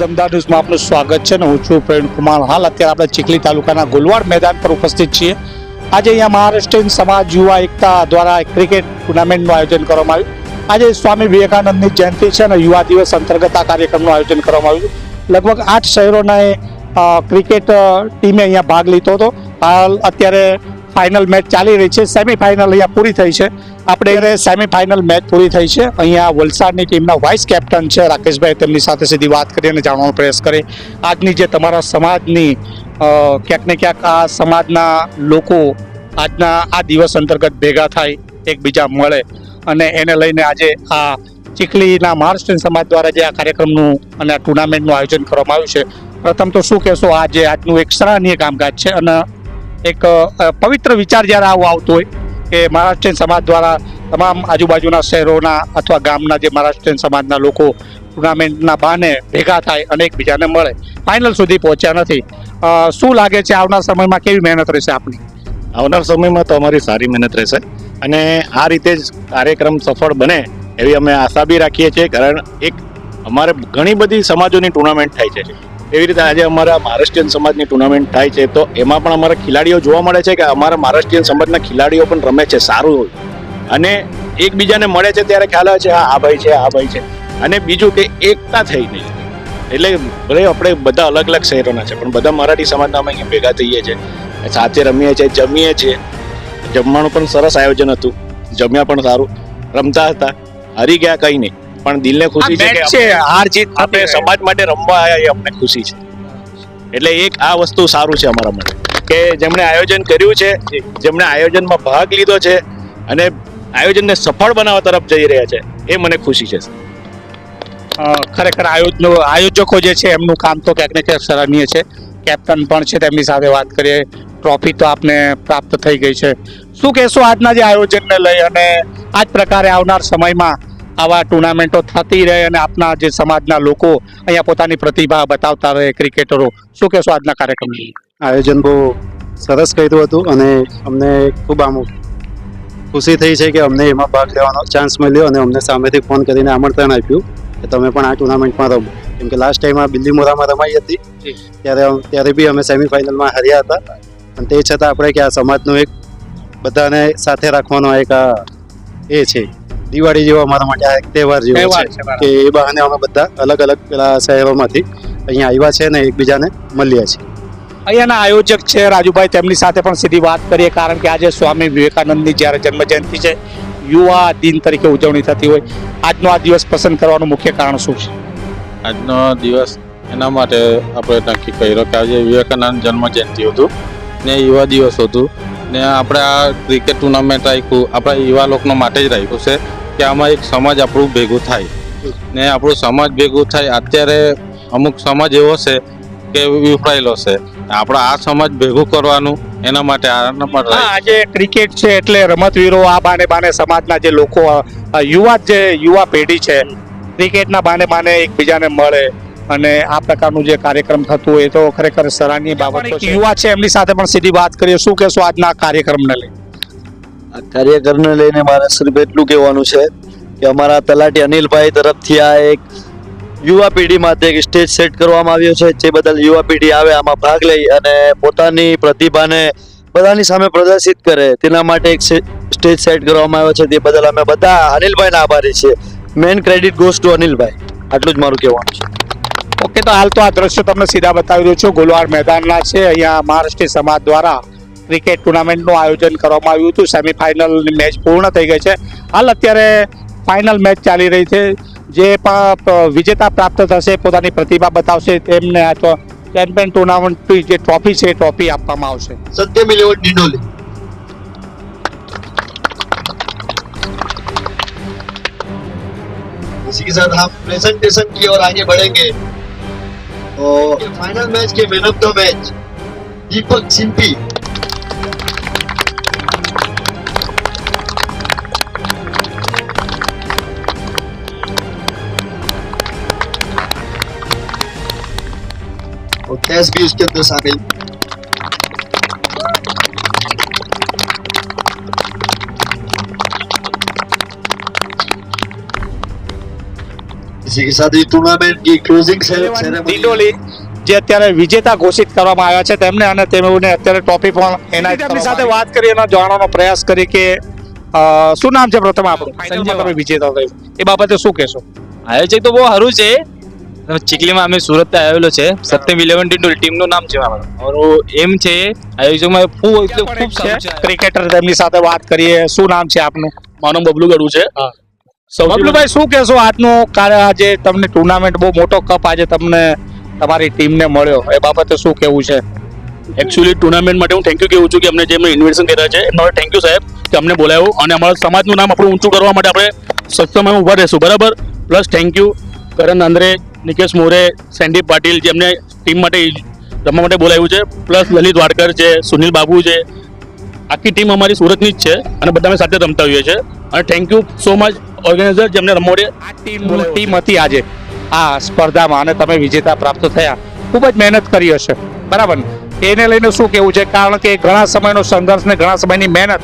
દમદાર ન્યૂઝમાં આપનું સ્વાગત છે અને હું છું પ્રવીણ કુમાર. હાલ અત્યારે આપણે ચીખલી તાલુકાના ગોલવાડ મેદાન પર ઉપસ્થિત છીએ. આજે અહીંયા મહારાષ્ટ્રીયન સમાજ, યુવા, એકતા દ્વારા ક્રિકેટ ટુર્નામેન્ટનું આયોજન કરવામાં આવ્યું. આજે સ્વામી વિવેકાનંદની જયંતિ છે અને યુવા દિવસ અંતર્ગત આ કાર્યક્રમનું આયોજન કરવામાં આવ્યું. લગભગ આઠ શહેરોના ક્રિકેટ ટીમે અહીંયા ભાગ લીધો હતો. હાલ અત્યારે ફાઇનલ મેચ ચાલી રહી છે. સેમીફાઇનલ અહીંયા પૂરી થઈ છે. આપણે સેમીફાઇનલ મેચ પૂરી થઈ છે. અહીંયા વલસાડની ટીમના વાઇસ કેપ્ટન છે રાકેશભાઈ તેમની સાથે સીધી વાત કરી અને જાણવાનો પ્રયાસ કરી. આજની જે તમારા સમાજની ક્યાંક ને ક્યાંક આ સમાજના લોકો આજના આ દિવસ અંતર્ગત ભેગા થાય એકબીજા મળે અને એને લઈને આજે આ ચીખલીના મહારાષ્ટ્રીયન સમાજ દ્વારા જે આ કાર્યક્રમનું અને આ ટુર્નામેન્ટનું આયોજન કરવામાં આવ્યું છે. પ્રથમ તો શું કહેશો? આજે આજનું એક સરાહનીય કામકાજ છે અને એક પવિત્ર વિચાર જ્યારે આવો આવતો હોય કે મહારાષ્ટ્રીયન સમાજ દ્વારા તમામ આજુબાજુના શહેરોના અથવા ગામના જે મહારાષ્ટ્રીયન સમાજના લોકો ટુર્નામેન્ટના બહાને ભેગા થાય અને એકબીજાને મળે, ફાઇનલ સુધી પહોંચ્યા નથી. શું લાગે છે આવનાર સમયમાં કેવી મહેનત રહેશે આપની? આવનાર સમયમાં તો અમારી સારી મહેનત રહેશે અને આ રીતે જ કાર્યક્રમ સફળ બને એવી અમે આશા બી રાખીએ છીએ. કારણ એક, અમારે ઘણી બધી સમાજોની ટુર્નામેન્ટ થાય છે. એવી રીતે આજે અમારા મહારાષ્ટ્રીયન સમાજની ટુર્નામેન્ટ થાય છે. તો એમાં પણ અમારા ખેલાડીઓ જોવા મળે છે કે અમારા મહારાષ્ટ્રીયન સમાજના ખેલાડીઓ પણ રમે છે, સારું અને એકબીજાને મળે છે ત્યારે ખ્યાલ આવે છે, હા, આ ભાઈ છે, આ ભાઈ છે. અને બીજું કે એકતા થઈ ગઈ એટલે ભલે આપણે બધા અલગ અલગ શહેરોના છે, પણ બધા મરાઠી સમાજના અમે અહીંયા ભેગા થઈએ છીએ. સાથે રમીએ છીએ, જમીએ છીએ. જમવાનું પણ સરસ આયોજન હતું. જમ્યા પણ સારું. રમતા હતા. હારી ગયા કંઈ નહીં. પણ દિલને ખુશી છે કે હાર જીત આપણે સમાજ માટે રમવા આવ્યા એ અમને ખુશી છે. એટલે એક આ વસ્તુ સારું છે અમારા માટે. કે જેમણે આયોજન કર્યું છે જેમણે આયોજનમાં ભાગ લીધો છે અને આયોજનને સફળ બનાવવા તરફ જઈ રહ્યા છે એ મને ખુશી છે ખરેખર આયોજનો આયોજકો જે છે એમનું કામ તો ક્યાંક ને ક્યાંક સરાહનીય છે. કેપ્ટન પણ છે તેમની સાથે વાત કરીએ. ટ્રોફી તો આપને પ્રાપ્ત થઈ ગઈ છે. શું કહેશો આજના જે આયોજનને લઈ અને આ જ પ્રકારે આવનાર સમયમાં આવા ટુર્નામેન્ટો થતી રહે અને આપના જે સમાજના લોકો અહીંયા પોતાની પ્રતિભા બતાવતા રહે ક્રિકેટરો. શું કહેશો આજના કાર્યક્રમની આયોજન બહુ સરસ કર્યું હતું અને અમને ખૂબ આમ ખુશી થઈ છે કે અમને એમાં ભાગ લેવાનો ચાન્સ મળ્યો અને અમને સામેથી ફોન કરીને આમંત્રણ આપ્યું કે તમે પણ આ ટુર્નામેન્ટમાં રમો. કેમ કે લાસ્ટ ટાઈમ આ બિલ્લી મોરામાં રમાઈ હતી. ત્યારે ત્યારે બી અમે સેમિફાઇનલમાં હાર્યા હતા. અને તે છતાં આપણે કે આ સમાજનું એક બધાને સાથે રાખવાનો એક એ છે. દિવાળી જેવો અમારા માટે આ એક તહેવાર જેવો છે કે એ બહાને અમે બધા અલગ અલગ પેલા શહેરોમાંથી અહીંયા આવ્યા છે ને એકબીજાને મળ્યા છે. અહીંયાના આયોજક છે રાજુભાઈ તેમની સાથે પણ સીધી વાત કરીએ કારણ કે આજે સ્વામી વિવેકાનંદની જ્યારે જન્મ જયંતિ છે યુવા દિન તરીકે ઉજવણી થતી હોય. આજનો આ દિવસ પસંદ કરવાનું મુખ્ય કારણ શું છે? આજનો દિવસ એના માટે આપણે નક્કી કર્યો કે આજે વિવેકાનંદ જન્મ જયંતિ હતું ને યુવા દિવસ હતું ને આપણે આ ક્રિકેટ ટુર્નામેન્ટ રાખ્યું આપણા યુવા લોકો માટે જ રાખ્યું છે. કે આમાં એક સમાજ આપણું ભેગું થાય. ને આપણું સમાજ ભેગું થાય અત્યારે અમુક સમાજ એવો છે કે વિફળાયેલો છે. આપણે આ સમાજ ભેગું કરવાનું એના માટે આજે ક્રિકેટ છે એટલે રમતવીરો આ બાને બાને સમાજના જે લોકો યુવા જે યુવા પેઢી છે ક્રિકેટના બાને બાને એકબીજાને મળે અને આ પ્રકારનું જે કાર્યક્રમ થતું હોય એ તો ખરેખર સરાહનીય બાબત યુવા છે એમની સાથે પણ સીધી વાત કરીએ શું કહેશો આજના કાર્યક્રમને લઈ કાર્યકરને લઈને મારે સિર્ફ એટલું કહેવાનું છે કે અમારા તલાટી અનિલભાઈ તરફથી આ એક યુવા પેઢી માટે એક સ્ટેજ સેટ કરવામાં આવ્યો છે, જે બદલ યુવા પેઢી આવે આમાં ભાગ લઈ અને પોતાની પ્રતિભાને બધાની સામે પ્રદર્શિત કરે, તેના માટે એક સ્ટેજ સેટ કરવામાં આવ્યો છે, તે બદલ અમે બધા અનિલભાઈના આભારી છીએ. Main credit goes to Anilbhai. આટલું જ મારું કહેવાનું છે. ઓકે, તો હાલ તો આ દ્રશ્યો તમને સીધા બતાવી રહ્યો છું. ગોલવાર મેદાનના છે, અહીંયા મહારાષ્ટ્રીય સમાજ દ્વારા ક્રિકેટ ટુર્નામેન્ટનું આયોજન કરવામાં આવ્યું હતું સેમીફાઇનલની મેચ પૂર્ણ થઈ ગઈ છે હાલ અત્યારે ફાઇનલ મેચ ચાલી રહી છે જે પણ પ- વિજેતા પ્રાપ્ત થશે પોતાની પ્રતિભા બતાવશે તેમને આ તો ચેમ્પિયન ટુર્નામેન્ટની જે ટ્રોફી છે એ ટ્રોફી આપવામાં આવશે सत्य मिलेवट डिंडोले इसी के साथ हम प्रेजेंटेशन की ओर आगे बढ़ेंगे और फाइनल मैच के man of the match Deepak Simpi और कैश भी उसके अंदर शामिल इसी इसी के साथ ही टूर्नामेंट की क्लोजिंग सेरेमनी ડિંડોલી જે અત્યારે વિજેતા ઘોષિત કરવામાં આવ્યા છે તેમને અને તેમને અત્યારે ટ્રોફી પણ એનાયત તેમની સાથે વાત કરી અને જાણવાનો પ્રયાસ કરી કે અ, શું નામ છે પ્રથમ આપણું ફાઇનલમાં તમે વિજેતા થયું એ બાબતે શું કહેશો આયોજક તો બહુ સારું છે ચીખલીમાં અમે સુરત આવેલો છે. સત્યમ ઇલેવન ટીમ ટીમનું નામ છે અમારું એમ છે આયોજકમાં ખૂબ એટલે ખૂબ સારું છે. ક્રિકેટર તેમની સાથે વાત કરીએ. શું નામ છે આપનું? મારું બબલુ ગડું છે. બબલુભાઈ શું કહેશો આજનો આજે તમને ટુર્નામેન્ટ બહુ મોટો કપ આજે તમને તમારી ટીમને મળ્યો. એ બાબતે શું કહેવું છે? એકચ્યુઅલી ટુર્નામેન્ટ માટે હું થેન્ક યુ કહું છું કે અમને જે અમને ઇન્વિટેશન કર્યા છે એમના થેન્ક યુ સાહેબ કે અમને બોલાવ્યો અને અમારા સમાજનું નામ આપણું ઊંચું કરવા માટે આપણે સક્ષમ ઊભા રહેશું. બરાબર? Plus thank you Karan Andre Nikesh More Sandy Patil જેમને ટીમ માટે રમવા માટે બોલાવ્યું છે પ્લસ લલિત વાડકર છે સુનિલ બાબુ છે. આખી ટીમ અમારી સુરતની જ છે અને બધા અમે સાથે રમતા હોઈએ છીએ. અને thank you so much organiser જેમને રમવા આ ટીમ ટીમ હતી આજે. આ સ્પર્ધામાં અને તમે વિજેતા પ્રાપ્ત થયા. ખૂબ જ મહેનત કરી હશે. બરાબર એને લઈને શું કેવું છે? કારણ કે ઘણા સમયનો સંઘર્ષ ને ઘણા સમયની મહેનત.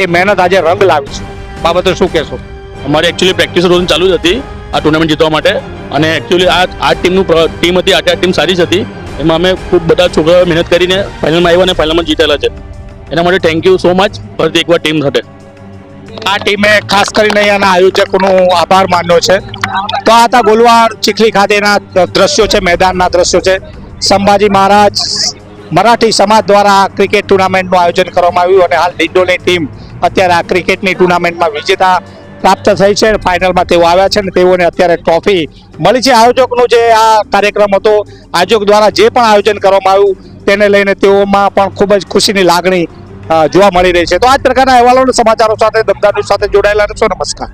એ મહેનત આજે રંગ લાવી છે. બાબતે શું કહેશો? અમારે એકચ્યુઅલી પ્રેક્ટિસ રોજ ચાલુ જ હતી. આ ટુર્નામેન્ટ જીતવા માટે. અને એકચ્યુઅલી આ આ ટીમનું ટીમ હતી, આ ટીમ સારી જ હતી. એમાં અમે ખૂબ બધા છોકરાઓએ મહેનત કરીને ફાઇનલમાં આવ્યા અને ફાઇનલમાં જીતેલા છે. એના માટે થેન્ક યુ સો મચ ફરીથી એકવાર ટીમ સાથે. આ ટીમે ખાસ કરીને અહીંયાના આયોજકોનો આભાર માન્યો છે. તો આ હતા ગોલવાડ ચીખલી ખાતેના દ્રશ્યો છે, મેદાનના દ્રશ્યો છે. સંભાજી મહારાજ મરાઠી સમાજ દ્વારા ક્રિકેટ ટુર્નામેન્ટનું આયોજન કરવામાં આવ્યું અને હાલ ડિંડોની ટીમ અત્યારે આ ક્રિકેટની ટુર્નામેન્ટમાં વિજેતા પ્રાપ્ત થઈ છે ફાઇનલમાં તેઓ આવ્યા છે અને તેઓને અત્યારે ટ્રોફી મળી છે. આયોજકનું જે આ કાર્યક્રમ હતો, આયોજક દ્વારા જે પણ આયોજન કરવામાં આવ્યું, તેને લઈને તેઓમાં પણ ખૂબ જ ખુશીની લાગણી જોવા મળી રહી છે. તો આ પ્રકારના અહેવાલો અને સમાચારો સાથે, દમદાર સાથે જોડાયેલા રહેશો. નમસ્કાર.